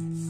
Mm-hmm.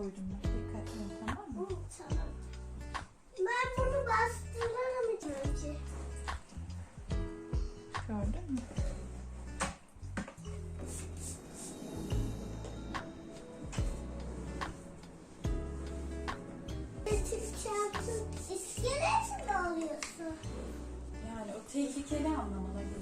koydum. Dikkatli ol tamam mı? Tamam. Ben bunu bastırırım önce. Gördün mü? İskelet mi alıyorsun? Yani o tehlikeli anlamına geliyor.